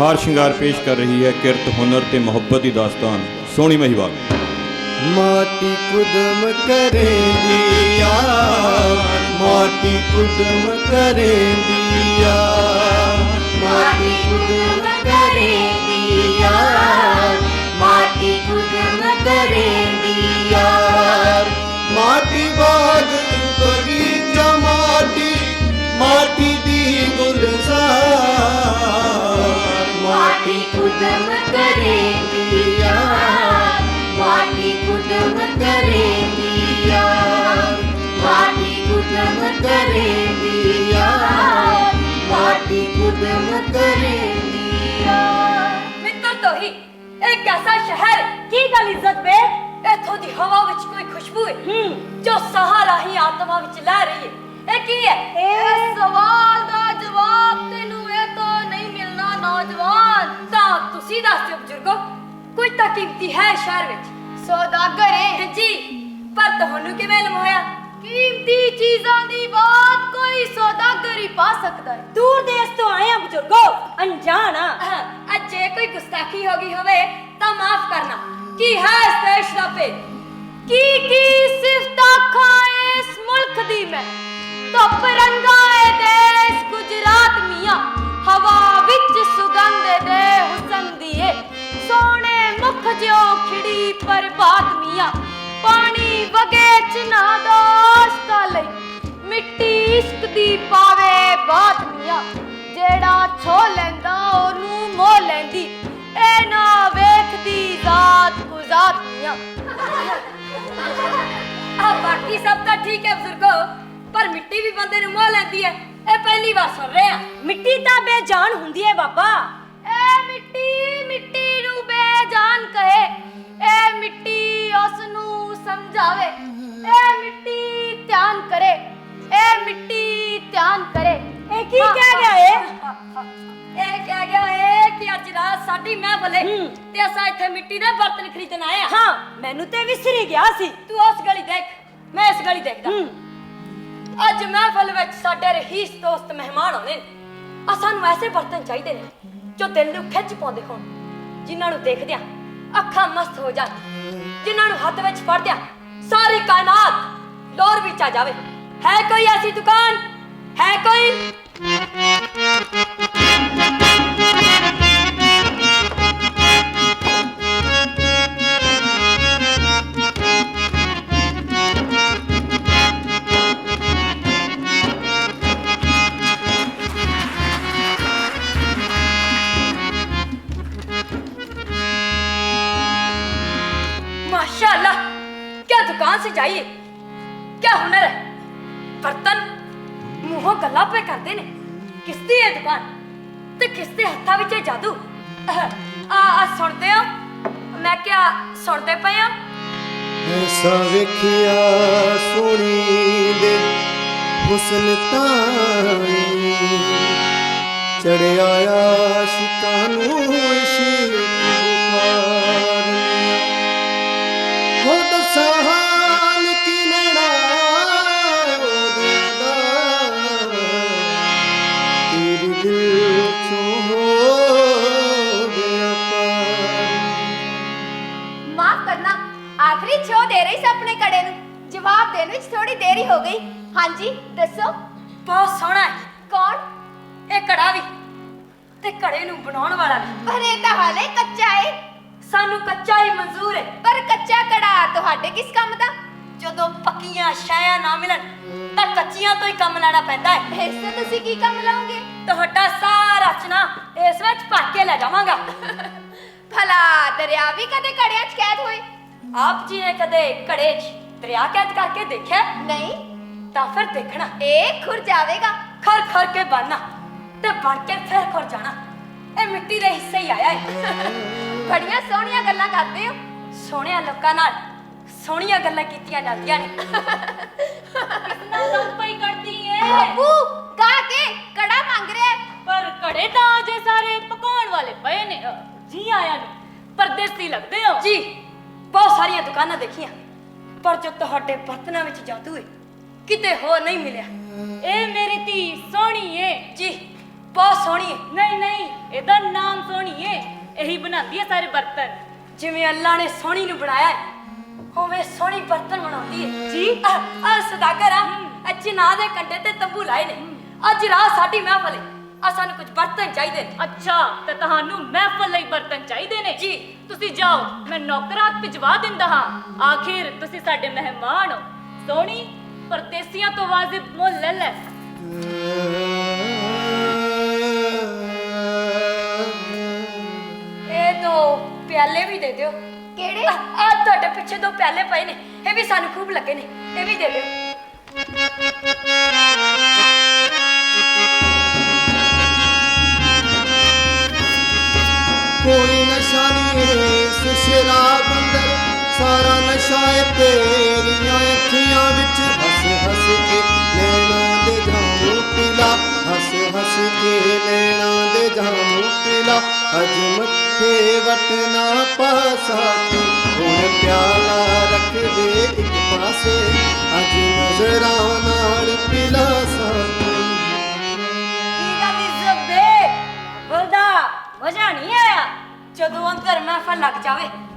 ਹਾਰ ਸ਼ਿੰਗਾਰ ਪੇਸ਼ ਕਰ ਰਹੀ ਹੈ ਕਿਰਤ ਹੁਨਰ ਤੇ ਮੁਹੱਬਤ ਦੀ ਦਾਸਤਾਨ ਸੋਹਣੀ ਮਹੀਵਾਲ। ਮਾਟੀ ਕੁਦਮ ਕਰੇਂਦੀਆ ਮਾਟੀ ਕੁਦਮ ਕਰੇਂਦੀਆ ਮਾਟੀ ਕੁਦਮ ਕਰੇਂਦੀਆ ਮਾਟੀ ਕੁਦਮ ਕਰੇਂਦੀਆ ਮਾਟੀ ਬਾਗ ਬਗੀਚਾ ਮਾਟੀ ਮਾਟੀ ਦੀ ਗੁਲਜ਼ਾਰ। ਮਾਟੀ ਕੁਦਮ ਕਰੇਂਦੀਆ ਮਾਟੀ ਕੁਦਮ ਕਰੇਂਦੀਆ ਮਾਟੀ ਕੁਦਮ ਕਰੇਂਦੀਆ ਮਾਟੀ ਕੁਦਮ ਕਰੇਂਦੀਆ ਮਿੱਤਰ ਤੋਂ ਹੀ ਇਹ ਕੈਸਾ ਸ਼ਹਿਰ ਕੀ ਗੱਲ ਇੱਜ਼ਤ ਬੇ ਇਥੋਂ ਦੀ ਹਵਾ ਵਿੱਚ ਕੋਈ ਖੁਸ਼ਬੂ ਹੈ ਜੋ ਸਾਹ ਰਾਹੀਂ ਆਤਮਾ ਵਿੱਚ ਲੈ ਰਹੀ ਹੈ ਇਹ ਕੀ ਹੈ ਇਹ ਸਵਾਲ ਦਾ ਜਵਾਬ ਤੈਨੂੰ ਇਹ ਤਾਂ ਨਹੀਂ ਮਿਲਣਾ ਨੌਜਵਾਨ ਤਾਂ ਤੁਸੀਂ ਦੱਸ ਦਿਓ ਬਜ਼ੁਰਗੋ ਕੁਝ ਤਾਂ ਕੀਮਤੀ ਹੈ ਸ਼ਹਿਰ ਵਿੱਚ? ਸੌਦਾਗਰ ਹੈ ਜੀ ਪਰ ਤੁਹਾਨੂੰ ਕਿਵੇਂ ਇਲਮ ਹੋਇਆ ਕੀਮਤੀ ਚੀਜ਼ਾਂ ਦੀ ਬਾਤ ਕੋਈ ਸੌਦਾਗਰ ਹੀ ਪਾ ਸਕਦਾ ਹੈ ਦੂਰ ਦੇਸ਼ ਤੋਂ ਆਏ ਆ ਬਜ਼ੁਰਗੋ ਅਣਜਾਣਾ ਅੱਜ ਜੇ ਕੋਈ ਗੁਸਤਾਖੀ ਹੋ ਗਈ ਹੋਵੇ ਤਾਂ ਮਾਫ ਕਰਨਾ। ਕੀ ਹੈ ਇਸ ਦੇਸ਼ ਦਾ ਪੇ ਕੀ ਕੀ ਸਿਫਤਾਂ ਖਾਏ ਇਸ ਮੁਲਕ ਦੀ ਮੈਂ? ਧੁੱਪ ਰੰਗਾ ਏ ਦੇਸ਼ ਗੁਜਰਾਤ ਮੀਆਂ। ਹਵਾ ਵਿੱਚ ਸੁਗੰਧ ਦੇ ਹੁਸਨ ਦੀ ਸੋਹਣੇ ਮੁਖ ਜਿਉ ਖਿੜੀ ਪ੍ਰਭਾਤ ਮੀਆਂ। ਪਾਣੀ ਵਗੇ ਚਨਾ ਦੋਸਤਾਂ ਲਈ। ਮਿੱਟੀ ਇਸ਼ਕ ਦੀ ਪਾਵੇ ਬਾਤ ਮੀਆਂ। ਜਿਹੜਾ ਛੋ ਲੈਂਦਾ ਉਹਨੂੰ ਮੋਹ ਲੈਂਦੀ। ਇਹ ਨਾ ਵੇਖਦੀ ਜ਼ਾਤ ਗੁਜ਼ਾਤ ਮੀਆਂ। ਆ ਬਾਕੀ ਸਭ ਤਾਂ ਠੀਕ ਹੈ ਬਜ਼ੁਰਗੋ, ਪਰ ਮਿੱਟੀ ਵੀ ਬੰਦੇ ਨੂੰ ਮੋਹ ਲੈਂਦੀ ਹੈ। ਇਹ ਪਹਿਲੀ ਵਾਰ ਸੁਣ ਰਹੇ। ਆ ਮਿੱਟੀ ਤਾਂ ਬੇਜਾਨ ਹੁੰਦੀ ਹੈ ਬਾਬਾ। ਇਹ ਮਿੱਟੀ ਮਿੱਟੀ ਨੂੰ ਬੇਜਾਨ ਕਹੇ। ਇਹ ਮਿੱਟੀ ਉਸ ਨੂੰ ਸਮਝਾਵੇ। ਇਹ ਮਿੱਟੀ ਧਿਆਨ ਕਰੇ। ਇਹ ਮਿੱਟੀ ਧਿਆਨ ਕਰੇ। ਇਹ ਕੀ ਕਹਿ ਗਿਆ ਏ? ਇਹ ਕਹਿ ਗਿਆ ਏ ਕਿ ਅੱਜ ਰਾਤ ਸਾਡੀ ਮਹਿਫਲ ਤੇ ਅਸਾਂ ਇੱਥੇ ਮਿੱਟੀ ਦੇ ਬਰਤਨ ਖਰੀਦਣ ਆਏ ਆ। ਹਾਂ ਮੈਨੂੰ ਤੇ ਵਿਸਰੀ ਗਿਆ ਸੀ। ਤੂੰ ਉਸ ਗਲੀ ਦੇਖ। ਮੈਂ ਇਸ ਗਲੀ ਦੇਖਦਾ। ਅੱਜ ਮਹਿਫਲ ਵਿੱਚ ਸਾਡੇ ਰਹੀਸ ਦੋਸਤ ਮਹਿਮਾਨ ਆਉਣੇ ਨੇ। ਆ ਸਾਨੂੰ ਐਸੇ ਬਰਤਨ ਚਾਹੀਦੇ ਨੇ ਜੋ ਦਿਲ ਨੂੰ ਖਿੱਚ ਪਾਉਂਦੇ ਹੋਣ, ਜਿਨ੍ਹਾਂ ਨੂੰ ਦੇਖਦਿਆਂ ਅੱਖਾਂ ਮਸਤ ਹੋ ਜਾਣ, ਜਿਨ੍ਹਾਂ ਨੂੰ ਹੱਥ ਵਿੱਚ ਫੜਦਿਆਂ ਸਾਰੀ ਕਾਇਨਾਤ ਲੋਰ ਵਿੱਚ ਆ ਜਾਵੇ। ਹੈ ਕੋਈ ਐਸੀ ਦੁਕਾਨ? ਹੈ ਕੋਈ? ਹਾਂਜੀ ਦੱਸੋ। ਬਹੁਤ ਸੋਹਣਾ ਹੈ। ਕੌਣ? ਇਹ ਕੜਾ ਵੀ ਤੇ ਕੜੇ ਨੂੰ ਬਣਾਉਣ ਵਾਲਾ ਵੀ। ਪਰ ਇਹ ਤਾਂ ਹਾਲੇ ਕੱਚਾ ਏ। ਸਾਨੂੰ ਕੱਚਾ ਹੀ ਮਨਜ਼ੂਰ ਹੈ। ਪਰ ਕੱਚਾ ਕੜਾ ਤੁਹਾਡੇ ਕਿਸ ਕੰਮ ਦਾ? ਜਦੋਂ ਪੱਕੀਆਂ ਸ਼ਾਇਆਂ ਨਾ ਮਿਲਣ ਤਾਂ ਕੱਚੀਆਂ ਤੋਂ ਹੀ ਕੰਮ ਲੈਣਾ ਪੈਂਦਾ ਹੈ। ਇਸ ਤੋਂ ਤੁਸੀਂ ਕੀ ਕੰਮ ਲਾਓਗੇ? ਤੁਹਾਡਾ ਸਾਰਾ ਚਨਾ ਇਸ ਵਿੱਚ ਭਰ ਕੇ ਲੈ ਜਾਵਾਂਗਾ। ਭਲਾ ਦਰਿਆ ਵੀ ਕਦੇ ਕੜਿਆਂ 'ਚ ਕੈਦ ਹੋਏ? ਆਪ ਜੀ ਨੇ ਕਦੇ ਘੜੇ 'ਚ ਦਰਿਆ ਕੈਦ ਕਰਕੇ ਦੇਖਿਆ? ਨਹੀਂ। ਤਾਂ ਫਿਰ ਦੇਖਣਾ ਇਹ ਖੁਰ ਜਾਵੇਗਾ। ਖਰ ਖਰ ਕੇ ਬਣਨਾ ਤੇ ਬਣ ਕੇ ਫਿਰ ਖੁਰ ਜਾਣਾ। ਇਹ ਮਿੱਟੀ ਦੇ ਹਿੱਸੇ ਹੀ ਆਇਆ ਹੈ ਬੜੀਆਂ ਸੋਹਣੀਆਂ ਗੱਲਾਂ ਕਰਦੇ ਹੋ। ਸੋਹਣਿਆਂ ਲੋਕਾਂ ਨਾਲ ਸੋਹਣੀਆਂ ਗੱਲਾਂ ਕੀਤੀਆਂ ਜਾਂਦੀਆਂ ਨੇ। ਕਿੰਨਾ ਲੰਪਈ ਕਰਦੀ ਏ। ਬੱਬੂ ਗਾ ਕੇ ਕੜਾ ਮੰਗ ਰਿਹਾ। ਪਰ ਘੜੇ ਤਾਂ ਅਜੇ ਸਾਰੇ ਪਕਾਉਣ ਵਾਲੇ ਪਏ ਨੇ। ਜੀ ਆਇਆ ਨੂੰ। ਪਰਦੇਸੀ ਲੱਗਦੇ ਹੋ। ਜੀ ਬਹੁਤ ਸਾਰੀਆਂ ਦੁਕਾਨਾਂ ਦੇਖੀਆਂ। ਪਰ ਜੋ ਤੁਹਾਡੇ ਬਰਤਨਾਂ ਵਿੱਚ ਜਾਦੂ ਹੈ ਕਿਤੇ ਹੋਰ ਨਹੀਂ ਮਿਲਿਆ। ਇਹ ਮੇਰੀ ਧੀ ਸੋਹਣੀ ਏ ਜੀ ਬਹੁਤ ਸੋਹਣੀ ਏ। ਨਹੀਂ ਨਹੀਂ ਇਹਦਾ ਨਾਮ ਸੋਹਣੀ ਏ। ਇਹੀ ਬਣਾਉਂਦੀ ਏ ਸਾਰੇ ਬਰਤਨ। ਜਿਵੇਂ ਅੱਲਾ ਨੇ ਸੋਹਣੀ ਨੂੰ ਬਣਾਇਆ ਹੈ ਉਵੇਂ ਸੋਹਣੀ ਬਰਤਨ ਬਣਾਉਂਦੀ ਹੈ ਜੀ। ਆ ਸਦਾਗਰ ਆ ਅੱਜ ਨਾ ਦੇ ਕੰਡੇ ਤੇ ਤੰਬੂ ਲਾਏ ਨੇ। ਅੱਜ ਰਾਤ ਸਾਡੀ ਮਹਿਫਲ ਹੈ ਆ ਸਾਨੂੰ ਕੁਝ ਬਰਤਨ ਚਾਹੀਦੇ ਨੇ। ਅੱਛਾ ਤੇ ਤੁਹਾਨੂੰ ਮਹਿਫਲ ਲਈ ਬਰਤਨ ਚਾਹੀਦੇ ਨੇ? ਜੀ। ਤੁਸੀਂ ਜਾਓ ਮੈਂ ਨੌਕਰਾਂ ਭਿਜਵਾ ਦਿੰਦਾ ਹਾਂ। ਆਖਿਰ ਤੁਸੀਂ ਸਾਡੇ ਮਹਿਮਾਨ ਹੋ। ਸੋਹਣੀ ਪਰਦੇਸੀਆਂ ਤੋਂ ਵਾਜਿਬ ਮੁੱਲ ਲੈ ਲੈ। ਇਹ ਦੋ ਪਿਆਲੇ ਵੀ ਦੇ ਦਿਓ। ਕਿਹੜੇ? ਆ ਤੁਹਾਡੇ ਪਿੱਛੇ ਦੋ ਪਿਆਲੇ ਪਏ ਨੇ। ਇਹ ਵੀ ਸਾਨੂੰ ਖੂਬ ਲੱਗੇ ਨੇ। ਇਹ ਵੀ ਦੇ ਦਿਓ। ਕੋਈ ਨਸ਼ਾ ਨਹੀਂ ਇਸ ਸ਼ਰਾਬ ਅੰਦਰ ਸਾਰਾ ਨਸ਼ਾ ਹੈ ਤੇਰੀਆਂ ਅੱਖੀਆਂ ਵਿੱਚ। ਹੱਸ ਹੱਸ ਕੇ ਨੈਣਾ ਦੇ ਜਾਮੂ ਪੀਲਾ। ਹੱਸ ਹੱਸ ਕੇ ਨੈਣਾ ਦੇ ਜਾਮੂ ਪੀਲਾ। ਅਜ ਮੱਥੇ ਵਟਣਾ ਪਾਸਾ ਕੀ? ਹੁਣ ਪਿਆਲਾ ਰੱਖ ਦੇ ਇੱਕ ਪਾਸੇ। ਅਜ ਨਜ਼ਰਾਂ ਨਾਲ ਪਿਲਾ ਸਾਥੀ ਮਜ਼ਾ ਨਹੀਂ ਆਇਆ? ਜਦੋਂ ਅੰਦਰ ਮਹਿਫਲ ਲੱਗ ਜਾਵੇ।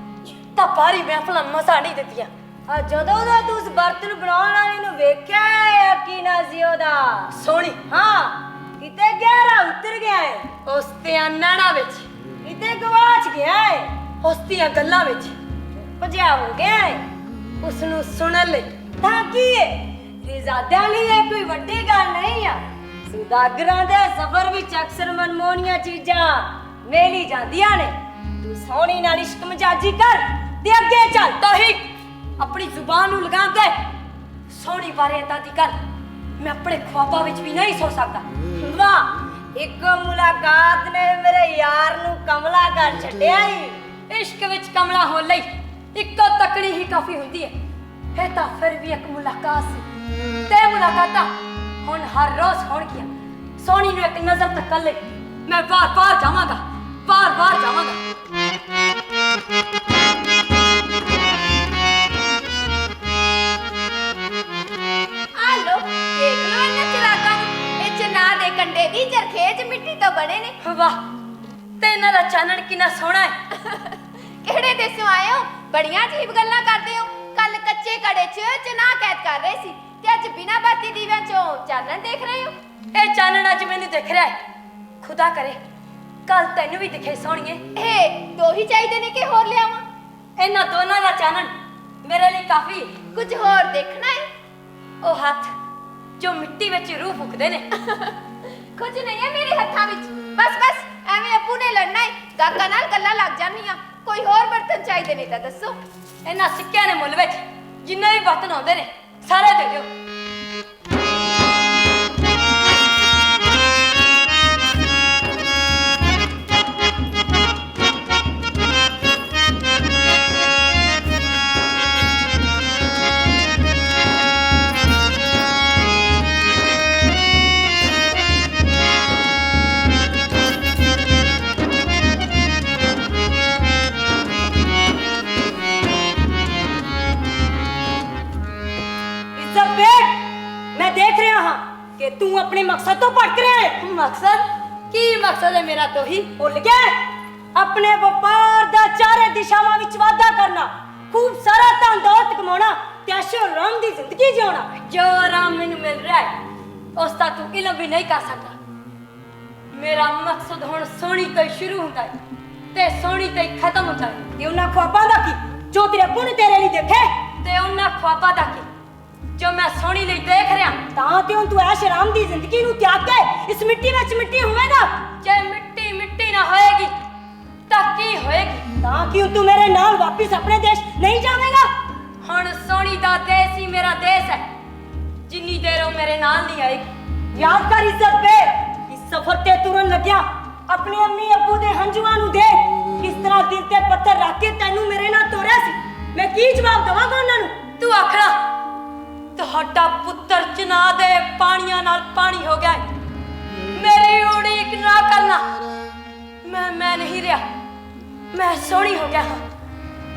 ਤਾਂ ਬਾਹਰੀ ਮਹਿਫਲਾਂ ਮਜ਼ਾ ਨਹੀਂ ਦਿੱਤੀਆਂ। ਆ ਜਦੋਂ ਦਾ ਤੂੰ ਉਸ ਬਰਤਨ ਬਣਾਉਣ ਵਾਲੀ ਨੂੰ ਵੇਖਿਆ ਹੈ ਯਕੀਨਾ ਸੀ ਉਹਦਾ? ਸੋਹਣੀ। ਹਾਂ ਕਿਤੇ ਗਹਿਰਾ ਉਤਰ ਗਿਆ ਹੈ ਉਸ ਤੇ ਨੈਣਾ ਵਿੱਚ। ਕਿਤੇ ਗਵਾਚ ਗਿਆ ਹੈ ਉਸ ਦੀਆਂ ਗੱਲਾਂ ਵਿੱਚ। ਭਜਿਆ ਹੋ ਗਿਆ ਹੈ ਉਸ ਨੂੰ ਸੁਣਨ ਲਈ। ਤਾਂ ਕੀ ਹੈ ਰਿਜ਼ਾਦਿਆਂ ਲਈ ਇਹ ਕੋਈ ਵੱਡੀ ਗੱਲ ਨਹੀਂ ਆ। ਸੁਦਾਗਰਾਂ ਦੇ ਸਫ਼ਰ ਵਿੱਚ ਅਕਸਰ ਮਨਮੋਹਣੀਆਂ ਚੀਜ਼ਾਂ ਮੇਲੀ ਜਾਂਦੀਆਂ ਨੇ। ਤੂੰ ਸੋਹਣੀ ਨਾਲ ਇਸ਼ਕ ਮਜਾਜੀ ਕਰ। ਤੇ ਅੱਗੇ ਚੱਲ। ਤੋਹੀ ਆਪਣੀ ਜ਼ੁਬਾਨ ਨੂੰ ਲਗਾਮ ਦੇ ਸੋਹਣੀ ਬਾਰੇ ਏਦਾਂ ਦੀ ਗੱਲ ਮੈਂ ਆਪਣੇ ਖੁਆਬਾਂ ਵਿੱਚ ਵੀ ਨਹੀਂ ਸੋਚ ਸਕਦਾ। ਵਾਹ, ਇੱਕ ਮੁਲਾਕਾਤ ਨੇ ਮੇਰੇ ਯਾਰ ਨੂੰ ਕਮਲਾ ਕਰ ਛੱਡਿਆ ਹੀ ਇਸ਼ਕ ਵਿੱਚ ਕਮਲਾ ਹੋਣ ਲਈ ਇੱਕੋ ਤੱਕੜੀ ਹੀ ਕਾਫੀ ਹੁੰਦੀ ਹੈ ਇਹ ਤਾਂ ਫਿਰ ਵੀ ਇੱਕ ਮੁਲਾਕਾਤ ਸੀ। ਤੇ ਮੁਲਾਕਾਤਾਂ ਹੁਣ ਹਰ ਰੋਜ਼ ਹੋਣਗੀਆਂ। ਸੋਹਣੀ ਨੂੰ ਇੱਕ ਨਜ਼ਰ ਤੱਕਣ ਲਈ ਮੈਂ ਬਾਰ-ਬਾਰ ਜਾਵਾਂਗਾ। ਵਾਹ ਤੇ ਇਹਨਾਂ ਦਾ ਚਾਨਣ ਕਿੰਨਾ ਸੋਹਣਾ ਹੈ। ਕਿਹੜੇ ਦੇਸੋਂ ਆਏ ਹੋ? ਬੜੀਆਂ ਅਜੀਬ ਗੱਲਾਂ ਕਰਦੇ ਹੋ। ਕੱਲ ਕੱਚੇ ਕੜੇ 'ਚ ਚਨਾ ਕੈਦ ਕਰ ਰਹੇ ਸੀ ਤੇ ਅੱਜ ਬਿਨਾਂ ਬਾਤੀ ਦੀਵਿਆਂ 'ਚੋਂ ਚਾਨਣ ਦੇਖ ਰਹੇ ਹੋ? ਇਹ ਚਾਨਣ ਅੱਜ ਮੈਨੂੰ ਦਿਖ ਰਿਹਾ ਹੈ। ਖੁਦਾ ਕਰੇ ਕੱਲ ਤੈਨੂੰ ਵੀ ਦਿਖੇ ਸੋਹਣੀਏ। ਇਹ ਦੋ ਹੀ ਚਾਹੀਦੇ ਨੇ ਕਿ ਹੋਰ ਲਿਆਵਾਂ? ਇਹਨਾਂ ਦੋਨਾਂ ਦਾ ਚਾਨਣ ਮੇਰੇ ਲਈ ਕਾਫੀ ਹੈ। ਕੁਝ ਹੋਰ ਦੇਖਣਾ ਹੈ? ਉਹ ਹੱਥ ਜੋ ਮਿੱਟੀ ਵਿੱਚ ਰੂਹ ਫੁਕਦੇ ਨੇ। ਕੁਝ ਨਹੀਂ ਹੈ ਮੇਰੇ ਹੱਥਾਂ ਵਿੱਚ। ਬਸ ਬਸ, ਐਵੇਂ ਅੱਪੂ ਨੇ ਲੜਨਾ ਹੈ ਕਾਕਾ ਨਾਲ ਗੱਲਾਂ ਲੱਗ ਜਾਂਦੀਆਂ। ਕੋਈ ਹੋਰ ਬਰਤਨ ਚਾਹੀਦੇ ਨੇ ਤਾਂ ਦੱਸੋ। ਇਹਨਾਂ ਸਿੱਕਿਆਂ ਦੇ ਮੁੱਲ ਵਿੱਚ ਜਿੰਨੇ ਵੀ ਬਰਤਨ ਆਉਂਦੇ ਨੇ ਸਾਰੇ ਦੇ ਦਿਓ। ਮੇਰਾ ਤੋਹੀ ਭੁੱਲ ਹੈ? ਆਪਣੇ ਵਪਾਰ ਦਾ ਚਾਰੇ ਦਿਸ਼ਾਵਾਂ ਵਿੱਚ ਵਾਧਾ ਕਰਨਾ ਖੂਬ ਸਾਰਾ ਧਨ ਦੌਲਤ ਕਮਾਉਣਾ ਤੇ ਅਸ਼ੋ ਰਾਮ ਦੀ ਜ਼ਿੰਦਗੀ ਜਿਉਣਾ ਜੋ ਆਰਾਮ ਮੈਨੂੰ ਮਿਲ ਰਿਹਾ ਹੈ ਉਸ ਦਾ ਤੂੰ ਇਲਮ ਵੀ ਨਹੀਂ ਕਰ ਸਕਦਾ। ਮੇਰਾ ਮਕਸਦ ਹੁਣ ਸੋਹਣੀ ਤੋਂ ਹੀ ਸ਼ੁਰੂ ਹੁੰਦਾ ਹੈ ਤੇ ਸੋਹਣੀ ਤੋਂ ਹੀ ਖਤਮ ਹੈ। ਤੇ ਉਹਨਾਂ ਖੁਆਬਾਂ ਦਾ ਕੀ? ਜੋ ਤੇਰੇ ਪੁੰਨ ਤੇਰੇ ਲਈ ਦੇਖੇ ਤੇ ਉਹਨਾਂ ਖੁਆਬਾਂ ਦਾ ਕੀ? ਜੋ ਮੈਂ ਸੋਹਣੀ ਲਈ ਦੇਖ ਰਿਹਾ। ਤਾਂ ਤੇ ਹੁਣ ਤੂੰ ਐਸ਼ ਆਰਾਮ ਦੀ ਜ਼ਿੰਦਗੀ ਨੂੰ ਤਿਆਗ ਕੇ ਇਸ ਮਿੱਟੀ ਵਿੱਚ ਮਿੱਟੀ ਹੋਵੇਗਾ? ਜੇ ਮਿੱਟੀ ਨਾ ਹੋਏਗੀ ਤਾਂ ਕੀ ਹੋਏਗੀ? ਤਾਂ ਕਿ ਤੂੰ ਮੇਰੇ ਨਾਲ ਵਾਪਿਸ ਆਪਣੇ ਦੇਸ਼ ਨਹੀਂ ਜਾਵੇਂਗਾ? ਹੁਣ ਸੋਹਣੀ ਦਾ ਦੇਸ਼ ਹੀ ਮੇਰਾ ਦੇਸ਼ ਹੈ। ਜਿੰਨੀ ਦੇਰ ਉਹ ਮੇਰੇ ਨਾਲ ਨਹੀਂ ਆਏਗੀ। ਯਾਦ ਕਰ ਇੱਜ਼ਤ ਬੇ ਇਸ ਸਫ਼ਰ ਤੇ ਤੁਰਨ ਲੱਗਿਆ। ਆਪਣੇ ਅੰਮੀ ਅੱਬੂ ਦੇ ਹੰਝੂਆਂ ਨੂੰ ਦੇ ਕਿਸ ਤਰ੍ਹਾਂ ਦਿਲ ਤੇ ਪੱਥਰ ਰੱਖ ਕੇ ਤੈਨੂੰ ਮੇਰੇ ਨਾਲ ਤੋਰਿਆ ਸੀ। ਮੈਂ ਕੀ ਜਵਾਬ ਦਵਾਂਗਾ ਉਹਨਾਂ ਨੂੰ? ਤੂੰ ਆਖਣਾ ਤੁਹਾਡਾ ਪੁੱਤਰ ਚਨਾ ਦੇ ਪਾਣੀਆਂ ਨਾਲ ਪਾਣੀ ਹੋ ਗਿਆ ਹੈ। ਮੇਰੀ ਉਡੀਕ ਨਾ ਕਰਨਾ। ਮੈਂ ਮੈਂ ਨਹੀਂ ਰਿਹਾ। ਮੈਂ ਸੋਹਣੀ ਹੋ ਗਿਆ ਹਾਂ।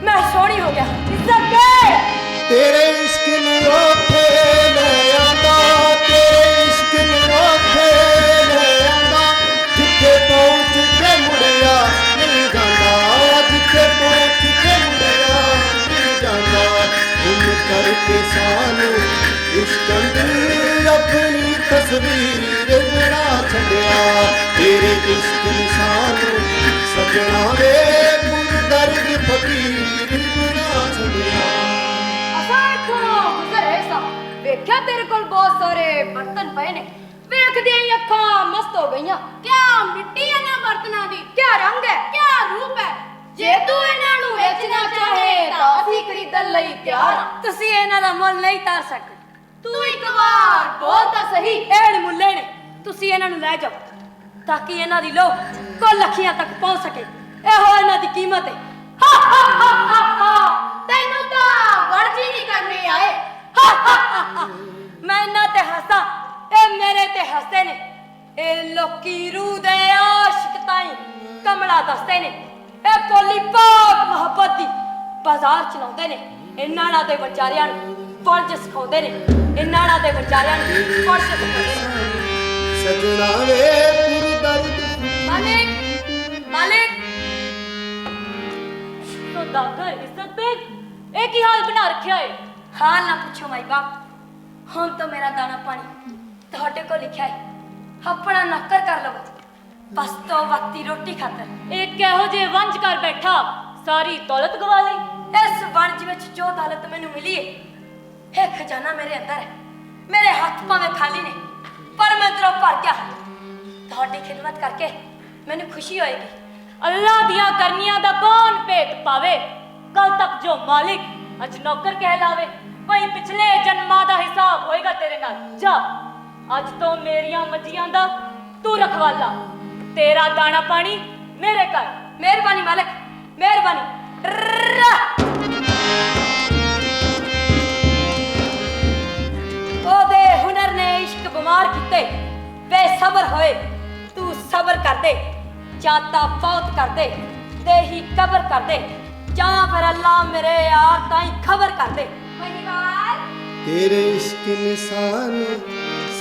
ਮੈਂ ਸੋਹਣੀ ਹੋ ਗਿਆ ਹਾਂ। ਇੱਜ਼ਤ ਬੇ ਤੇਰੇ ਇਸ਼ਕ ਨੇ ਰੋਕੇ ਲੈ ਆਂਦਾ, ਤੇਰੇ ਇਸ਼ਕ ਨੇ ਰੋਕੇ ਲੈ ਆਂਦਾ। ਜਿੱਥੇ ਪਹੁੰਚ ਕੇ ਕੇ ਸਾਨੂੰ ਇਸ਼ਕੰਦਰ ਆਪਣੀ ਤਸਵੀਰ ਬਣਾ ਛੱਡਿਆ। ਤੇਰੇ ਇਸ਼ਕ ਨੇ ਸਾਨੂੰ ਸਜਣਾ ਵੇ ਪੁਰ ਫਕੀਰ ਬਣਾ ਛੱਡਿਆ। ਅਸਾਂ ਇੱਥੋਂ ਗੁਜ਼ਰੇ ਸਾਂ। ਵੇਖਿਆ ਤੇਰੇ ਕੋਲ ਬਹੁਤ ਸਾਰੇ ਬਰਤਨ ਪਏ ਨੇ। ਵੇਖਦੀਆਂ ਹੀ ਅੱਖਾਂ ਮਸਤ ਹੋ ਗਈਆਂ। ਕਿਆ ਮਿੱਟੀ ਹੈ ਬਰਤਨਾਂ ਦੀ? ਕਿਆ ਰੰਗ ਹੈ? ਕਿਆ ਰੂਪ ਹੈ? ਜੇ ਤੂੰ ਇਹਨਾਂ ਨੂੰ ਵੇਚਣਾ ਚਾਹੇ ਤਾਂ ਅਸੀਂ ਖਰੀਦਣ ਲਈ ਤਿਆਰ ਹਾਂ। ਤੁਸੀਂ ਇਹਨਾਂ ਦਾ ਮੁੱਲ ਨਹੀਂ ਤਾਰ ਸਕਦੇ। ਤੂੰ ਇੱਕ ਵਾਰ ਬੋਲ ਤਾਂ ਸਹੀ। ਇਹ ਮੁੱਲੇ ਨੇ ਤੁਸੀਂ ਇਹਨਾਂ ਨੂੰ ਲੈ ਜਾਓ ਤਾਂ ਕਿ ਇਹਨਾਂ ਦੀ ਲੋਕ ਕੁੱਲ ਲੱਖੀਆਂ ਤੱਕ ਪਹੁੰਚ ਸਕੇ। ਇਹੋ ਇਹਨਾਂ ਦੀ ਕੀਮਤ ਹੈ। ਹਾ ਹਾ ਹਾ ਹਾ ਹਾ। ਤੈਨੂੰ ਤਾਂ ਵਰਜੀ ਨਹੀਂ ਕਰਨੀ ਆਏ। ਹਾ ਹਾ ਹਾ ਹਾ। ਮੈਂ ਇਹਨਾਂ ਤੇ ਹੱਸਦਾ ਇਹ ਮੇਰੇ ਤੇ ਹੱਸਦੇ ਨੇ। ਇਹ ਲੋਕੀ ਰੂਹ ਦੇ ਆਸ਼ਿਕ ਤਾਈ ਕਮਲਾ ਦੱਸਦੇ ਨੇ। ਇਹ ਪੋਲੀ ਪਾਕ ਮੁਹੱਬਤ ਦੀ ਬਾਜ਼ਾਰ ਚਲਾਉਂਦੇ ਨੇ। ਇਹਨਾਂ ਨਾਲ ਦੇ ਵਿਚਾਰਿਆਂ ਨੂੰ ਫਰਜ਼ ਸਿਖਾਉਂਦੇ ਨੇ। ਇਹਨਾਂ ਨਾਲ ਦੇ ਵਿਚਾਰਿਆਂ ਨੂੰ ਫਰਜ਼ ਸਿਖਾਉਂਦੇ ਨੇ। ਸਜਣਾ ਵੇ ਪੁਰ ਦਰਦ ਮਾਲਿਕ। ਮਾਲਿਕ ਸੌਦਾਗਰ ਇੱਜ਼ਤ ਬੇਗ ਇਹ ਕੀ ਹਾਲ ਬਣਾ ਰੱਖਿਆ ਏ? ਹਾਲ ਨਾ ਪੁੱਛੋ ਮਾਈ ਬਾਪ। ਹੁਣ ਤਾਂ ਮੇਰਾ ਦਾਣਾ ਪਾਣੀ ਤੁਹਾਡੇ ਕੋਲ ਲਿਖਿਆ ਹੈ ਆਪਣਾ ਨੌਕਰ ਕਰ ਲਵੋ। ਬਸ ਤੋਂ ਵਕਤੀ ਰੋਟੀ ਖਾਤਰ। ਇਹ ਕਿਹੋ ਜੇ ਵੰਜ ਕਰ ਬੈਠਾ ਸਾਰੀ ਦੌਲਤ ਗਵਾ ਲਈ। ਇਸ ਵਣਜ ਵਿੱਚ ਜੋ ਦੌਲਤ ਮੈਨੂੰ ਮਿਲੀ ਹੈ ਇਹ ਖਜ਼ਾਨਾ ਮੇਰੇ ਅੰਦਰ ਹੈ। ਮੇਰੇ ਹੱਥ ਭਾਵੇਂ ਖਾਲੀ ਨੇ ਪਰ ਮੈਂ ਅੰਦਰੋਂ ਭਰ ਗਿਆ ਤੁਹਾਡੀ ਖਿਦਮਤ ਕਰਕੇ ਮੈਨੂੰ ਖੁਸ਼ੀ ਹੋਏਗੀ। ਅੱਲਾ ਦੀਆਂ ਕਰਨੀਆਂ ਦਾ ਕੌਣ ਭੇਤ ਪਾਵੇ? ਕੱਲ ਤੱਕ ਜੋ ਮਾਲਿਕ ਅੱਜ ਨੌਕਰ ਕਹਿਲਾਵੇ ਕੋਈ ਪਿਛਲੇ ਜਨਮਾਂ ਦਾ ਹਿਸਾਬ ਹੋਏਗਾ ਤੇਰੇ ਨਾਲ। ਜਾ ਅੱਜ ਤੋਂ ਮੇਰੀਆਂ ਮੱਝੀਆਂ ਦਾ ਤੂੰ ਰਖਵਾਲਾ। ਤੇਰਾ ਦਾਣਾ ਪਾਣੀ ਮੇਰੇ ਘਰ। ਮਿਹਰਬਾਨੀ ਮਾਲਕ, ਮਿਹਰਬਾਨੀ। ਰੱਰਾ। ਉਹਦੇ ਹੁਨਰ ਨੇ ਇਸ਼ਕ ਬਿਮਾਰ ਕੀਤੇ ਬੇਸਬਰ ਹੋਏ, ਤੂੰ ਸਬਰ ਕਰ ਦੇ ਜਾਂ ਫੌਤ ਕਰ ਦੇ ਤੇ ਕਬਰ ਕਰ ਦੇ ਜਾਂ ਫਿਰ ਅੱਲਾ ਮੇਰੇ ਯਾਰ ਤਾਈਂ ਖਬਰ ਕਰ ਦੇ ਮਹੀਵਾਲ ਤੇਰੇ ਇਸ਼ਕ ਨੇ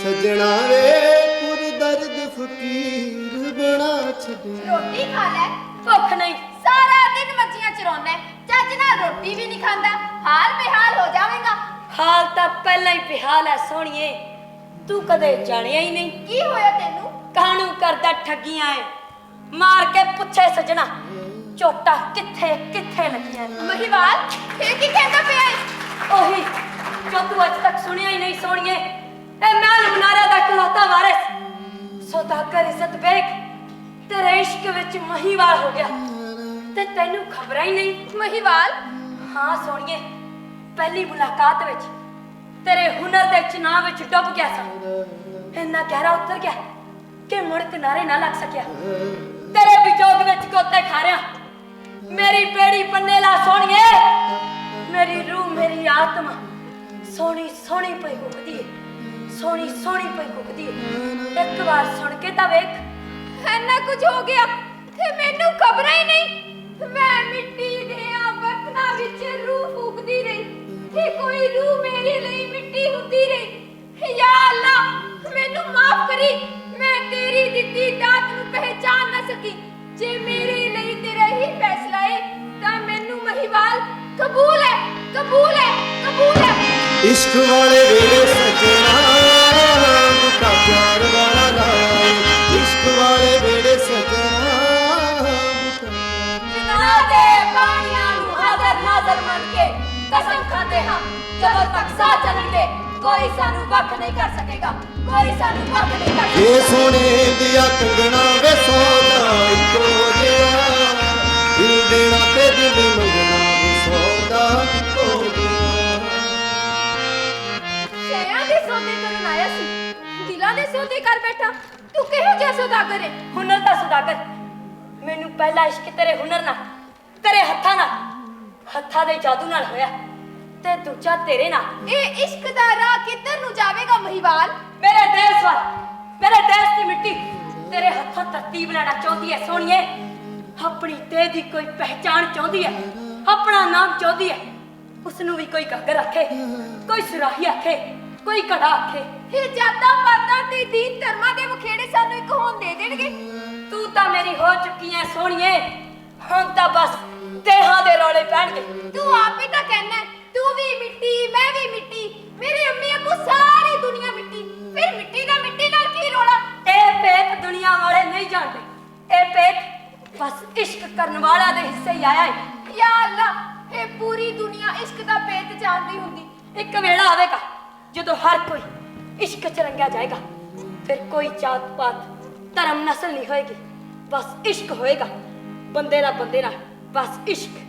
ਸਜਣਾ ਵੇ, ਪੁਰ ਦਰਦ ਫਕੀਰ। ਬਣਾ ਛੱਡਿਆ। ਰੋਟੀ ਖਾ ਲੈ। ਭੁੱਖ ਨਹੀਂ। ਸਾਰਾ ਦਿਨ ਮੱਛੀਆਂ ਚਰਾਉਣਾ ਹੈ। ਚੱਜ ਨਾਲ ਰੋਟੀ ਵੀ ਨਹੀਂ ਖਾਂਦਾ। ਹਾਲ ਬੇਹਾਲ ਹੋ ਜਾਵੇਗਾ। ਹਾਲ ਤਾਂ ਪਹਿਲਾਂ ਹੀ ਬਿਹਾਲ ਹੈ ਸੋਹਣੀਏ। ਤੂੰ ਕਦੇ ਜਾਣਿਆ ਹੀ ਨਹੀਂ। ਕੀ ਹੋਇਆ ਤੈਨੂੰ? ਕਾਣੂ ਕਰਦਾ ਠੱਗੀਆਂ ਏ ਮਾਰ ਕੇ ਪੁੱਛੇ ਸਜਣਾ। ਝੋਟਾ ਕਿੱਥੇ ਕਿੱਥੇ ਲੱਗੀਆਂ? ਮਹੀਵਾਲ ਇਹ ਕੀ ਕਹਿੰਦਾ ਪਿਆ ਹੈ ਉਹੀ ਜੋ ਤੂੰ ਅੱਜ ਤੱਕ ਸੁਣਿਆ ਹੀ ਨਹੀਂ ਸੋਣੀਏ ਇਹ ਮਹਿਲ ਮਨਾਰਾ ਦਾ ਇਕਲੌਤਾ ਵਾਰਿਸ। ਸੌਦਾਗਰ ਇੱਜ਼ਤ ਬੇਗ ਤੇਰੇ ਇਸ਼ਕ ਵਿੱਚ ਮਹੀਵਾਲ ਹੋ ਗਿਆ। ਤੇ ਤੈਨੂੰ ਖਬਰਾਂ ਹੀ ਨਹੀਂ। ਮਹੀਵਾਲ? ਹਾਂ ਸੋਣੀਏ ਪਹਿਲੀ ਮੁਲਾਕਾਤ ਵਿੱਚ ਤੇਰੇ ਹੁਨਰ ਦੇ ਚਨਾਹ ਵਿੱਚ ਡੁੱਬ ਗਿਆ ਸਾਂ। ਇੰਨਾ ਗਹਿਰਾ ਉਤਰ ਗਿਆ ਕਿ ਮੁੜ ਕਿਨਾਰੇ ਨਾ ਲੱਗ ਸਕਿਆ। ਤੇਰੇ ਵਿਜੋਗ ਵਿੱਚ ਕੋਤੇ ਖਾ ਰਿਆ ਮੇਰੀ ਪੇੜੀ ਪੰਨੇ ਲਾ ਸੋਣੀਏ ਮੇਰੀ ਰੂਹ, ਮੇਰੀ ਆਤਮਾ ਸੋਹਣੀ ਸੋਹਣੀ ਪਈ ਘੁੱਕਦੀ ਏ। ਸੋਹਣੀ ਸੋਹਣੀ ਪਈ ਘੁੱਕਦੀ ਏ। ਇੱਕ ਵਾਰ ਸੁਣ ਕੇ ਤਾਂ ਵੇਖ ਇੰਨਾ ਕੁਝ ਹੋ ਗਿਆ ਤੇ ਮੈਨੂੰ ਖਬਰ ਹੀ ਨਹੀਂ। ਮੈਂ ਮਿੱਟੀ ਦੇ ਬਰਤਨਾਂ ਵਿੱਚ ਰੂਹ ਫੂਕਦੀ ਰਹੀ ਤੇ ਕੋਈ ਰੂਹ ਮੇਰੇ ਲਈ ਮਿੱਟੀ ਹੁੰਦੀ ਰਹੀ। ਯਾ ਅੱਲਾ, ਮੈਨੂੰ ਮਾਫ ਕਰੀ, ਮੈਂ ਤੇਰੀ ਦਿੱਤੀ ਦਾਤ ਨੂੰ ਪਹਿਚਾਨ ਨਾ ਸਕੀ। ਜੇ ਮੇਰੇ ਲਈ ਤੇਰਾ ਹੀ ਫੈਸਲਾ ਹੈ ਤਾਂ ਮੈਨੂੰ ਮਹੀਵਾਲ, ਕਬੂਲ ਹੈ ਕਬੂਲ ਹੈ ਕਬੂਲ ਹੈ। ਇਸ਼ਕ ਵਾਲੇ ਵੇਲੇ ਸਜਣਾ ਖਾਂਦੇ ਹਾਂ ਜਦੋਂ ਤੱਕ ਸਾਹ ਚੱਲਣਗੇ ਕੋਈ ਸਾਨੂੰ ਵੱਖ ਨਹੀਂ ਕਰ ਸਕੇਗਾ ਕੋਈ ਸਾਨੂੰ ਵੱਖ ਨਹੀਂ ਕਰ ਇਹ ਸਕੇਗਾ ਸੋਨੇ ਦੀਆਂ ਕੰਗਣਾ ਵੇ ਸੋਦਾ ਇੱਕੋ ਜਿਹਾ। ਦਿਲ ਦੇਣਾ ਤੇ ਦਿਲ ਮੰਗਣਾ ਵੇ ਸੋਦਾ ਇੱਕੋ ਜਿਹਾ। ਸ਼ਹਿਆਂ ਦੇ ਸੌਦੇ ਕਰਨ ਆਇਆ ਸੀ ਦਿਲਾਂ ਦੇ ਸੌਦੇ ਕਰ ਬੈਠਾ। ਤੂੰ ਕਿਹੋ ਜਿਹਾ ਸੌਦਾਗਰ ਹੈ ਹੁਨਰ ਦਾ ਸੁਦਾਗਰ। ਮੈਨੂੰ ਪਹਿਲਾ ਇਸ਼ਕ ਤੇਰੇ ਹੁਨਰ ਨਾਲ ਤੇਰੇ ਹੱਥਾਂ ਨਾਲ ਹੱਥਾਂ ਦੇ ਜਾਦੂ ਨਾਲ ਹੋਇਆ। ਤੇ ਦੂਜਾ ਤੇਰੇ ਨਾਲ। ਇਹ ਇਸ਼ਕ ਦਾ ਰਾਹ ਕਿੱਧਰ ਨੂੰ ਜਾਵੇਗਾ ਮਹੀਵਾਲ? ਮੇਰੇ ਦੇਸ਼ ਵੱਲ ਮੇਰੇ ਦੇਸ਼ ਦੀ ਮਿੱਟੀ। ਤੇਰੇ ਹੱਥੋਂ ਤਰਤੀਬ ਲੈਣਾ ਚਾਹੁੰਦੀ ਹੈ ਸੋਹਣੀਏ ਆਪਣੀ ਤੇ ਦੀ ਕੋਈ ਪਹਿਚਾਣ ਚਾਹੁੰਦੀ ਹੈ ਆਪਣਾ ਨਾਮ ਚਾਹੁੰਦੀ ਹੈ ਉਸ ਨੂੰ ਵੀ ਕੋਈ ਗਾਗਰ ਆਖੇ ਕੋਈ ਸੁਰਾਹੀ ਆਖੇ ਕੋਈ ਕੜਾ ਆਖੇ। ਇਹ ਜਾਤਾਂ ਪਾਤਾਂ ਤੇ ਦੀਨ ਧਰਮਾਂ ਦੇ ਮੁਖੇੜੇ ਸਾਨੂੰ ਇੱਕ ਹੋਣ ਦੇ ਦੇਣਗੇ। ਤੂੰ ਤਾਂ ਮੇਰੀ ਹੋ ਚੁੱਕੀ ਐ ਸੋਹਣੀਏ ਹੁਣ ਤਾਂ ਬਸ ਦੇਹਾਂ ਦੇ ਰੌਲੇ ਪੈਣਗੇ। ਤੂੰ ਆਪ ਹੀ ਤਾਂ ਕਹਿਣਾ ਤੂੰ ਵੀ ਮਿੱਟੀ ਮੈਂ ਵੀ ਮਿੱਟੀ ਮੇਰੇ ਅੰਮੀ ਅੱਬੂ ਸਾਰੀ ਦੁਨੀਆ ਮਿੱਟੀ। ਫਿਰ ਮਿੱਟੀ ਦਾ ਮਿੱਟੀ ਨਾਲ ਕੀ ਰੋਲਾ? ਇਹ ਪੇਟ ਦੁਨੀਆ ਵਾਲੇ ਨਹੀਂ ਜਾਣਦੇ। ਇਹ ਪੇਟ ਬਸ ਇਸ਼ਕ ਕਰਨ ਵਾਲਾ ਦੇ ਹਿੱਸੇ ਹੀ ਆਇਆ ਹੈ ਯਾ ਅੱਲਾ ਇਹ ਪੂਰੀ ਦੁਨੀਆ ਇਸ਼ਕ ਦਾ ਪੇਤ ਜਾਣਦੀ ਹੁੰਦੀ। ਇੱਕ ਵੇਲਾ ਆਵੇਗਾ ਜਦੋਂ ਹਰ ਕੋਈ ਇਸ਼ਕ ਚ ਰੰਗਿਆ ਜਾਏਗਾ। ਫਿਰ ਕੋਈ ਜਾਤ ਪਾਤ ਧਰਮ ਨਸਲ ਨਹੀਂ ਹੋਏਗੀ। ਬਸ ਇਸ਼ਕ ਹੋਏਗਾ। ਬੰਦੇ ਦਾ ਬੰਦੇ ਨਾਲ ਬਸ ਇਸ਼ਕ।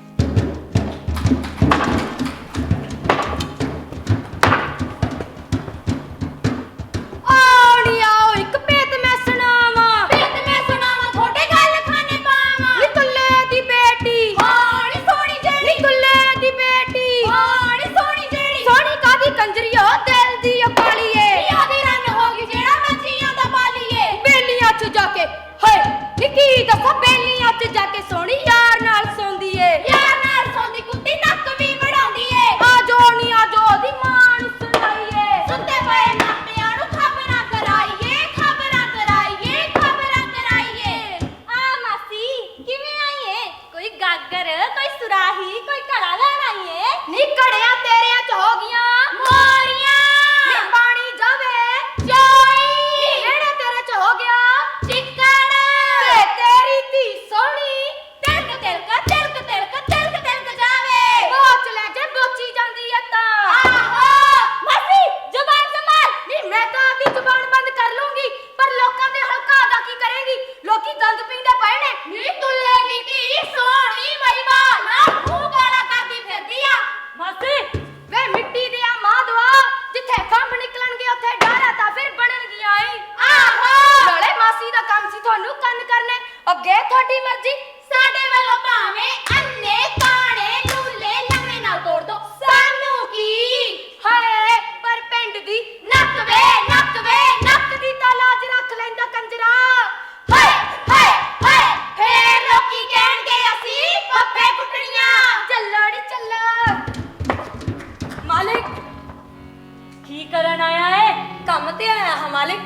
ਕੰਮ ਤੇ ਆਇਆ ਹਾਂ ਮਾਲਿਕ।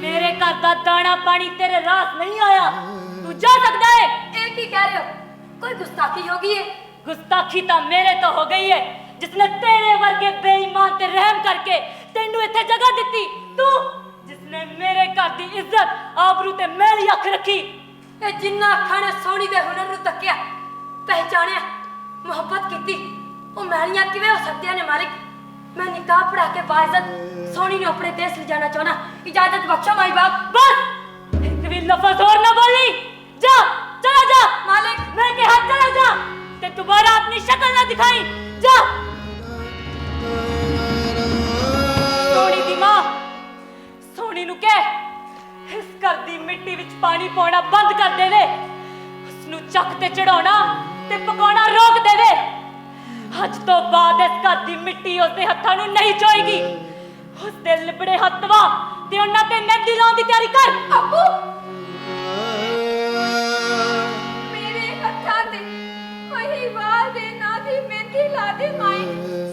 ਮੇਰੇ ਘਰ ਦਾ ਦਾਣਾ ਪਾਣੀ ਤੇਰੇ ਰਾਸ ਨਹੀਂ ਆਇਆ। ਤੂੰ ਜਾ ਸਕਦਾ ਏ। ਇਹ ਕੀ ਕਹਿ ਰਹੇ ਹੋ? ਕੋਈ ਗੁਸਤਾਖੀ ਹੋ ਗਈ ਹੈ ਗੁਸਤਾਖੀ ਤਾਂ ਮੇਰੇ ਤੋਂ ਹੋ ਗਈ ਏ। ਜਿਸਨੇ ਤੇਰੇ ਵਰਗੇ ਬੇਈਮਾਨ ਤੇ ਰਹਿਮ ਕਰਕੇ ਤੈਨੂੰ ਇੱਥੇ ਜਗ੍ਹਾ ਦਿੱਤੀ ਤੂੰ ਜਿਸਨੇ ਮੇਰੇ ਘਰ ਦੀ ਇੱਜ਼ਤ ਆਬਰੂ ਤੇ ਮੈਲੀ ਅੱਖ ਰੱਖੀ। ਇਹ ਜਿੰਨਾ ਅੱਖਾਂ ਨੇ ਸੋਹਣੀ ਦੇ ਹੁਨਰ ਨੂੰ ਤੱਕਿਆ ਪਹਿਚਾਣਿਆ ਮੁਹੱਬਤ ਕੀਤੀ ਉਹ ਮੈਲੀਆਂ ਕਿਵੇਂ ਹੋ ਸਕਦੀਆਂ ਨੇ ਮਾਲਿਕ? ਮੈਂ ਨਿਕਾਹ ਪੜਾ ਕੇ ਬਾਇਜ਼ਤ ਸੋਹਣੀ ਨੂੰ ਆਪਣੇ ਦੇਸ਼ ਲਿਜਾਣਾ ਚਾਹਣਾ ਇਜਾਜ਼ਤ ਬਖਸ਼ੋ ਮਾਈ ਬਾਪ ਬਸ ਇੱਕ ਵੀ ਲਫ਼ਜ਼ ਹੋਰ ਨਾ ਬੋਲੀ। ਜਾ, ਚਲਾ ਜਾ। ਮਾਲਿਕ, ਮੈਂ ਕਿਹਾ ਚਲਾ ਜਾ। ਤੇ ਦੁਬਾਰਾ ਆਪਣੀ ਸ਼ਕਲ ਨਾ ਦਿਖਾਈ। ਜਾ। ਸੋਣੀ ਦੀ ਮਾਂ ਸੋਣੀ ਨੂੰ ਕਹਿ, ਇਸ ਘਰ ਦੀ ਮਿੱਟੀ ਵਿੱਚ ਪਾਣੀ ਪਾਉਣਾ ਬੰਦ ਕਰ ਦੇਵੇ। ਉਸ ਨੂੰ ਚੱਕ ਤੇ ਚੜਾਉਣਾ ਤੇ ਪਕਾਉਣਾ ਰੋਕ ਦੇਵੇ। ਅੱਜ ਤੋਂ ਬਾਅਦ ਇਸ ਘਰ ਦੀ ਮਿੱਟੀ ਉਸਦੇ ਹੱਥਾਂ ਨੂੰ ਨਹੀਂ ਚੋਏਗੀ। ਉਸਦੇ ਲਿਬੜੇ ਹੱਥ ਵਾ ਤੇ ਉਹਨਾਂ ਤੇ ਮਹਿੰਦੀ ਲਾਉਣ ਦੀ ਤਿਆਰੀ ਕਰ। ਅੱਬੂ ਮੇਰੇ ਹੱਥਾਂ ਤੇ ਮਹੀਵਾਲ ਦੇ ਨਾਂ ਦੀ ਮਹਿੰਦੀ ਲਾ ਦੇ ਮਾਈ।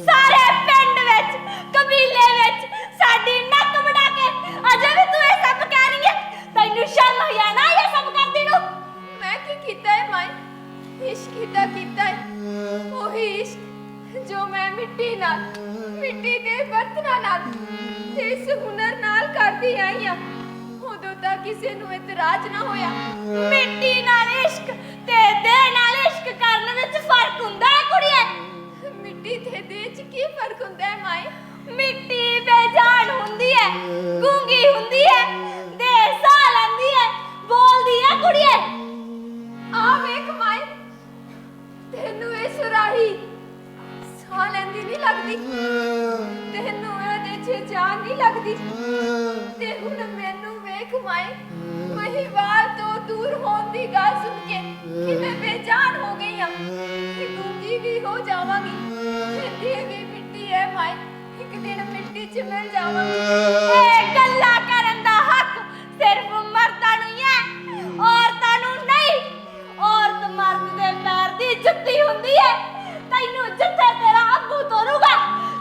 ਸਾਰੇ ਪਿੰਡ ਵਿੱਚ, ਕਬੀਲੇ ਵਿੱਚ ਸਾਡੀ ਨੱਕ ਵੜਾ ਕੇ ਅਜੇ ਵੀ ਤੂੰ ਇਹ ਸਭ ਕਹਿ ਰਹੀ ਹੈ? ਤੈਨੂੰ ਸ਼ਰਮ ਆਇਆ ਨਾ ਇਹ ਸਭ ਕਰਦੀ ਨੂੰ? ਮੈਂ ਕੀ ਕੀਤਾ ਹੈ ਮਾਈ? ਇਸ਼ਕ ਕੀਤਾ ਕੀਤਾ ਹੈ। ਉਹੀ ਇਸ਼ਕ ਜੋ ਮੈਂ ਮਿੱਟੀ ਨਾਲ, ਮਿੱਟੀ ਦੇ ਬਰਤਨਾਂ ਨਾਲ ਤੇ ਇਸ ਹੁਨਰ ਨਾਲ ਕਰਦੀ ਆਈ ਹਾਂ ਉਦੋਂ ਤਾਂ ਕਿਸੇ ਨੂੰ ਇਤਰਾਜ਼ ਨਾ ਹੋਇਆ। ਮਿੱਟੀ ਨਾਲ ਇਸ਼ਕ ਤੇ ਦੇ ਨਾਲ ਇਸ਼ਕ ਕਰਨ ਵਿੱਚ ਫ਼ਰਕ ਹੁੰਦਾ ਹੈ ਕੁੜੀਏ। ਮਿੱਟੀ ਤੇ ਦੇ ਚ ਕੀ ਫ਼ਰਕ ਹੁੰਦਾ ਹੈ ਮਾਏ? ਮਿੱਟੀ ਬੇਜਾਨ ਹੁੰਦੀ ਹੈ। ਜਾਨ ਤੇ ਹੁਣ ਮੈਨੂੰ ਵੇਖ ਮਾਏ ਮਹੀਵਾਲ ਤੋਂ ਦੂਰ ਹੋਣ ਦੀ ਗੱਲ ਸੁਣ ਕੇ ਕਿ ਮੈਂ ਬੇਜਾਨ ਹੋ ਗਈ ਹਾਂ ਤੇ ਗੂੰਗੀ ਵੀ ਹੋ ਜਾਵਾਂਗੀ। ਕਹਿੰਦੀ ਵੀ ਮਿੱਟੀ ਹੈ ਮਾਏ ਇੱਕ ਦਿਨ ਮਿੱਟੀ 'ਚ ਮਿਲ ਜਾਵਾਂਗੀ। ਇਹ ਗੱਲਾਂ ਕਰਨ ਦਾ ਹੱਕ ਸਿਰਫ ਮਰਦਾਂ ਨੂੰ ਹੀ ਹੈ, ਔਰਤਾਂ ਨੂੰ ਨਹੀਂ। ਔਰਤ ਮਰਦ ਦੇ ਪੈਰ ਦੀ ਜੁੱਤੀ ਹੁੰਦੀ ਹੈ, ਤੈਨੂੰ ਜਿੱਥੇ ਤੇਰਾ ਅੱਬੂ ਤੋਰੂਗਾ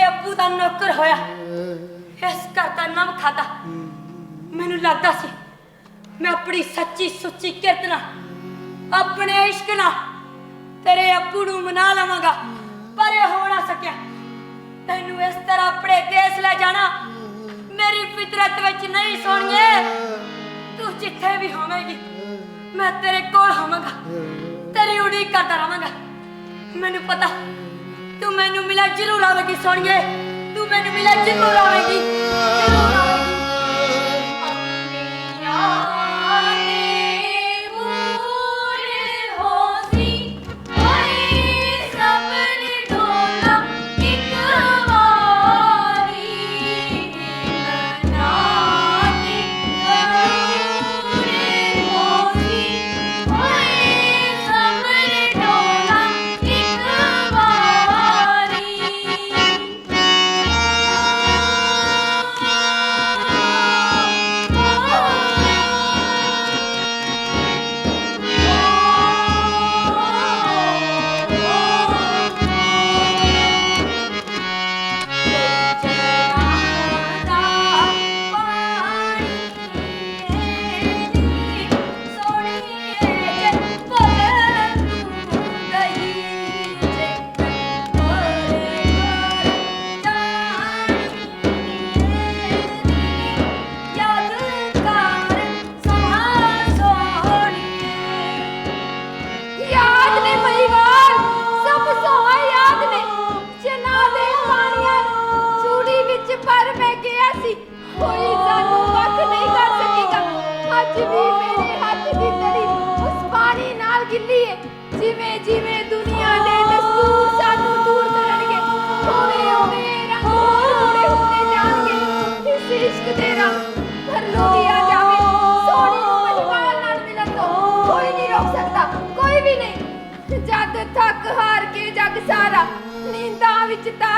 ਤੇਰੇ ਅੱਬੂ ਦਾ ਨੌਕਰ ਹੋਇਆ। ਇਸ ਘਰ ਦਾ ਨਾਮ ਖਾਦਾ ਮੈਨੂੰ ਲੱਗਦਾ ਸੀ ਮੈਂ ਆਪਣੀ ਸੱਚੀ ਸੁੱਚੀ ਕਿਰਤ ਨਾਲ, ਆਪਣੇ ਇਸ਼ਕ ਨਾਲ ਤੇਰੇ ਅੱਬੂ ਨੂੰ ਮਨਾ ਲਵਾਂਗਾ। ਪਰ ਇਹ ਹੋ ਨਾ ਸਕਿਆ। ਤੈਨੂੰ ਇਸ ਤਰ੍ਹਾਂ ਆਪਣੇ ਦੇਸ਼ ਲੈ ਜਾਣਾ ਮੇਰੀ ਫਿਤਰਤ ਵਿੱਚ ਨਹੀਂ ਸੋਣੀਏ ਤੂੰ ਜਿੱਥੇ ਵੀ ਹੋਵੇਂਗੀ, ਮੈਂ ਤੇਰੇ ਕੋਲ ਹੋਵਾਂਗਾ। ਤੇਰੀ ਉਡੀਕ ਕਰਦਾ ਰਹਾਂਗਾ। ਮੈਨੂੰ ਪਤਾ ਤੂੰ ਮੈਨੂੰ ਮਿਲਿਆ ਜ਼ਰੂਰ ਆਵੇਂਗੀ ਸੋਣੀਏ ਤੂੰ ਮੈਨੂੰ ਮਿਲਿਆ ਜ਼ਰੂਰ ਆਵੇਂਗੀ। ਜ਼ਰੂਰ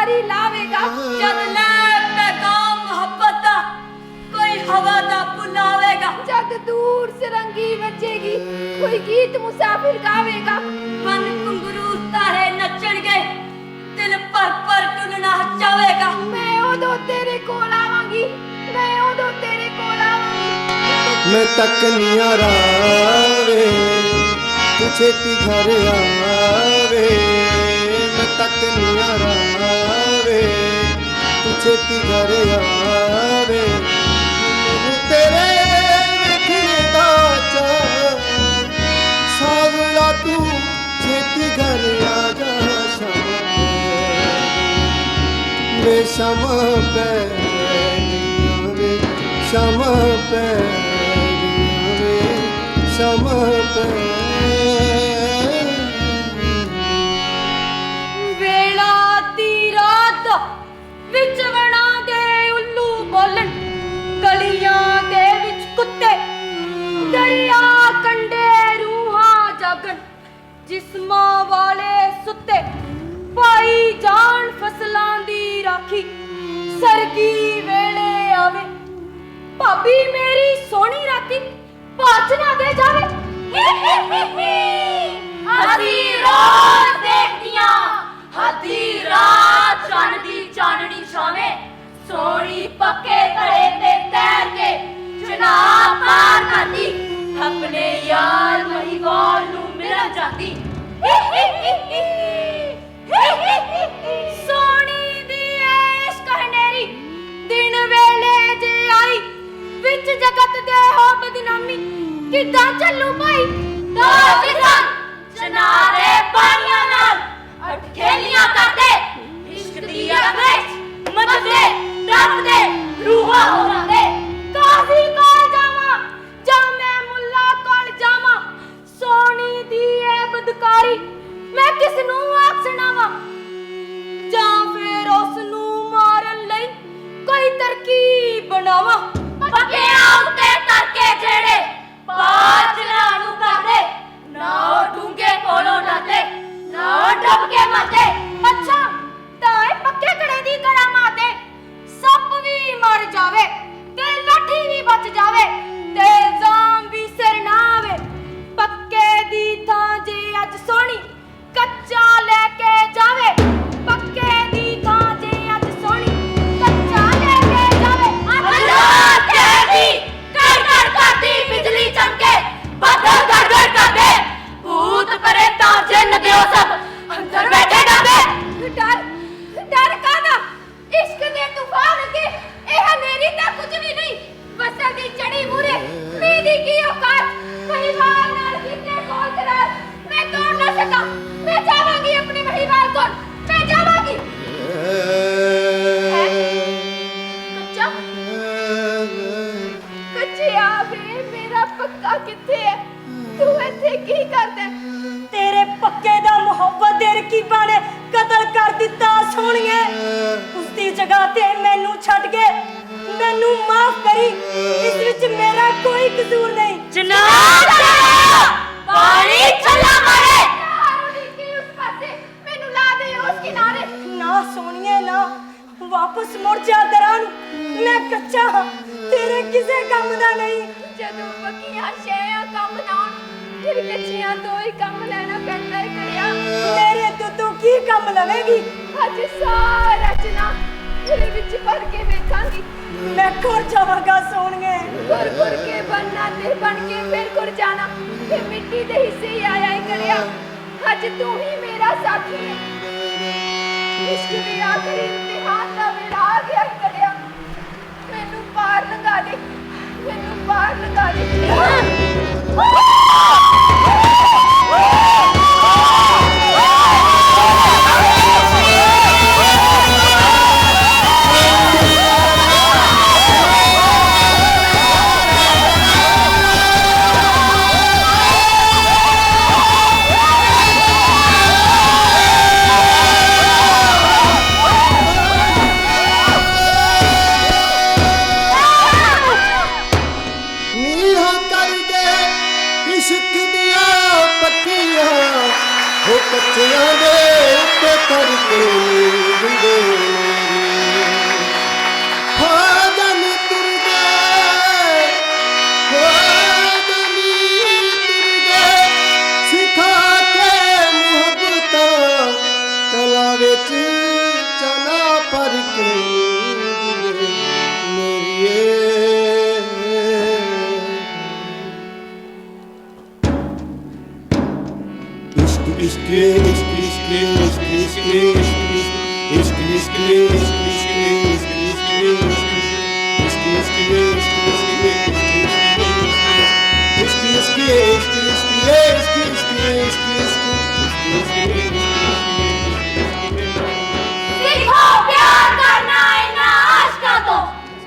ਵਿੱਚ ਤਾਰੀ ਲਾਵੇਗਾ ਜਦ ਲੈ ਪੈਗਾਮ ਮੁਹੱਬਤ ਦਾ ਕੋਈ ਹਵਾ ਦਾ ਬੁਲਾਵੇਗਾ ਜਦ ਦੂਰ ਸਰੰਗੀ ਵੱਜੇਗੀ ਕੋਈ ਗੀਤ ਮੁਸਾਫਿਰ ਗਾਵੇਗਾ ਮਨ ਕੁੰਗਰੂ ਤਾਰੇ ਨੱਚਣਗੇ ਦਿਲ ਪਰ ਪਰ ਟੁੱਲਣਾ ਚਾਵੇਗਾ ਮੈਂ ਉਦੋਂ ਤੇਰੇ ਕੋਲ ਆਵਾਂਗੀ ਮੈਂ ਉਦੋਂ ਤੇਰੇ ਕੋਲ ਆਵਾਂਗੀ ਮੈਂ ਤੱਕਨੀਆਂ ਰਾਵੇ ਤੂੰ ਛੇਤੀ ਘਰ ਆਵੇ ਮੈਂ ਤੱਕਨੀਆਂ ਰਾਵੇ ਤੂੰ ਛੇਤੀ ਘਰ ਆਵੇ। ਮੈਨੂੰ ਤੇਰੇ ਵੇਖਣੇ ਦਾ ਚਾਅ। ਸਾਵਲਾ ਤੂੰ ਛੇਤੀ ਘਰ ਆ ਜਾ ਸ਼ਾਮ। ਵੇ ਸ਼ਮ ਪੈ ਵੇ, ਸ਼ਮ ਪੈ ਵੇ, ਸ਼ਮ ਪੈ ਰੂਹਾਂ ਜਿਸਮਾਂ ਵਾਲੇ ਸੁੱਤੇ ਪਾਈ ਜਾਣ ਫਸਲਾਂ ਦੀ ਰਾਖੀ। ਸਰਗੀ ਵੇਲੇ ਆਵੇ, ਭਾਬੀ ਮੇਰੀ ਸੋਹਣੀ ਰਾਤੀ ਪਾਛ ਨਾ ਦੇ ਜਾਵੇ। ਅਸੀਂ ਰੋਜ਼ ਦੇਖਦੀਆਂ, ਹੱਦੀ ਰਾਤ ਚੰਨ ਦੀ ਚਾਨਣੀ ਛਾਵੇਂ। ਸੋਹਣੀ ਪੱਕੇ ਤੜੇ ਤੇ ਤੈਰ ਕੇ ਜਨਾਬ ਪਾਰ ਕਰਦੀ ਆਪਣੇ ਯਾਰ ਮਹੀਵਾਲ ਨੂੰ ਮਿਲਣ ਜਾਂਦੀ ਸੋਹਣੀ ਦੀ ਐਸ਼ ਕਹਨੇਰੀ, ਦਿਨ ਵੇਲੇ ਜੇ ਆਈ, ਵਿੱਚ ਜਗਤ ਦੇ ਹੋ ਬਦਨਾਮੀ। ਕਿਦਾਂ ਚੱਲੂ ਭਾਈ? ਦੋ ਕਿਸਾਨ ਚਨਾਰੇ ਪਾਣੀਆਂ ਨਾਲ ਅਟਕੇਲੀਆਂ ਕਰਦੇ। ਮੈਂ ਕੱਚਾ ਹਾਂ ਤੇਰੇ ਕਿਸੇ ਕੰਮ ਦਾ ਨਹੀਂ। ਜਦੋਂ ਬਕੀਆਂ ਸ਼ੇਆਂ ਕੰਮ ਨਾ ਆਉਣ, ਫਿਰ ਕੱਚੀਆਂ ਤੋਂ ਹੀ ਕੰਮ ਲੈਣਾ ਪੈਂਦਾ ਹੈ ਕਰਿਆ ਮੇਰੇ ਤੋਂ ਤੂੰ ਕੀ ਕੰਮ ਲਵੇਂਗੀ? ਅੱਜ ਸਾਰਾ ਚਨਾ ਤੇਰੇ ਵਿੱਚ ਭਰ ਕੇ ਵੇਖਾਂਗੀ। ਮੈਂ ਖੁਰ ਜਾਵਾਂਗਾ ਸੋਹਣੀਏ। ਗੁਰ ਗੁਰ ਕੇ ਬੰਨਾ ਤੇ ਬਣ ਕੇ ਫਿਰ ਗੁਰ ਜਾਣਾ। ਤੇ ਮਿੱਟੀ ਦੇ ਹਿੱਸੇ ਹੀ ਆਇਆ ਹੈ ਕਰਿਆ ਅੱਜ ਤੂੰ ਹੀ ਮੇਰਾ ਸਾਥੀ ਹੈ ਇਸ਼ਕ ਦੇ ਆਖਰੀ ਇਮਤਿਹਾਨ ਦਾ ਵੇਲਾ ਆ ਗਿਆ ਹੈ ਕਰਿਆ बाहर लगा दे मेरे बाहर लगा दे ਸਿੱਖੋ ਪਿਆਰ ਕਰਨਾ ਇਨਾ ਆਸ਼ਕਾਂ ਤੋਂ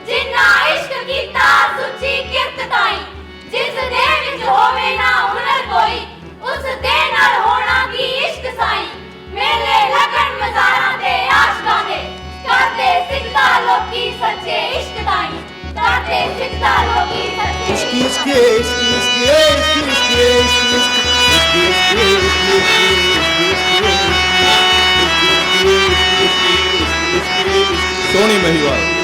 ਜਿੰਨਾ ਇਸ਼ਕ ਕੀਤਾ ਸੁੱਚੀ ਕਿਰਤ ਤਾਈ ਜਿਸ ਦੇ ਵਿੱਚ ਹੋਵੇ ਨਾ ਹੁਨਰ ਕੋਈ ਉਸ ਦੇ ਨਾਲ ਹੋਣਾ ਕੀ ਇਸ਼ਕ ਸਾਈ ਮੇਲੇ ਲਗਨ ਮਜ਼ਾਰਾਂ ਦੇ ਆਸ਼ਕਾਂ ਦੇ ਕਰਦੇ ਸਿੱਖਦਾ ਲੋਕੀ ਸੱਚੇ ਇਸ਼ਕ ਤਾਈ ਕਰਦੇ ਸਿੱਖਦਾ ਲੋਕੀ ਸੱਚੇ ਇਸ਼ਕ ਇਸ਼ਕ ਇਸ਼ਕ ਇਸ਼ਕ સોની મહિવાલ.